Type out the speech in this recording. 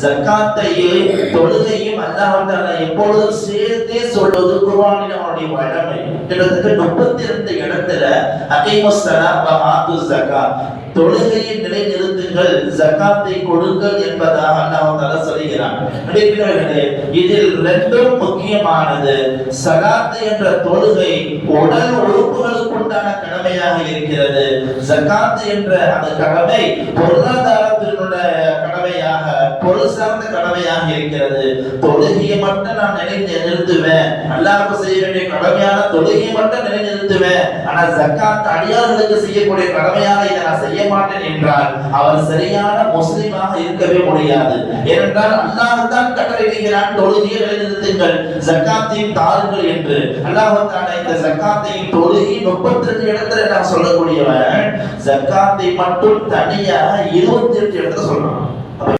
ஜக்காத்தையும் தொழுகையும் அல்லாஹால எப்பொழுதும் சேர்த்தே சொல்வது அவனுடைய வழமை. கிட்டத்தட்ட முப்பத்தி இடத்துல தொழுகையை நிலைநிறுத்துங்கள் ஜக்காத்தை கொடுங்கள் என்பதாக அல்லாஹால தஆலா இதில் ரெண்டும் முக்கியமானது. சகாத்து என்ற தொழுகை உடல் உறுப்புகளுக்கு உண்டான கடமையாக இருக்கிறது. ஜக்காத்து என்ற அந்த கடமை பொருளாதார கடமையாக பொருள் சார்ந்த கடமையாக இருக்கிறது. தொழுகையை மட்டும் நான் நினைத்து நிறுத்துவேன். அல்லாஹ்வுக்கு செய்ய வேண்டிய கடமையான தொழுகையை மட்டும் நிலைநிறுத்துவேன் ஆனா ஜக்காத் அடியார்களுக்கு செய்யக்கூடிய கடமையாக இதை நான் செய்ய மாட்டேன் என்றால் அவர் சரியான முஸ்லீமாக இருக்கவே முடியாது. ஏனென்றால் அல்லாஹ் தான் கட்டளையிடுகிறான் தொழுகையை நிலைநிறுத்துங்கள் ஜக்காத்தையும் தாருங்கள் என்று. அல்லாஹத்தான இந்த ஜக்காத்தையும் தொழுகி முப்பத்தி ரெண்டு இடத்துல நான் சொல்லக்கூடியவன். ஜக்காத்தை மட்டும் தனியாக இருபத்தி எட்டு இடத்துல சொல்றான்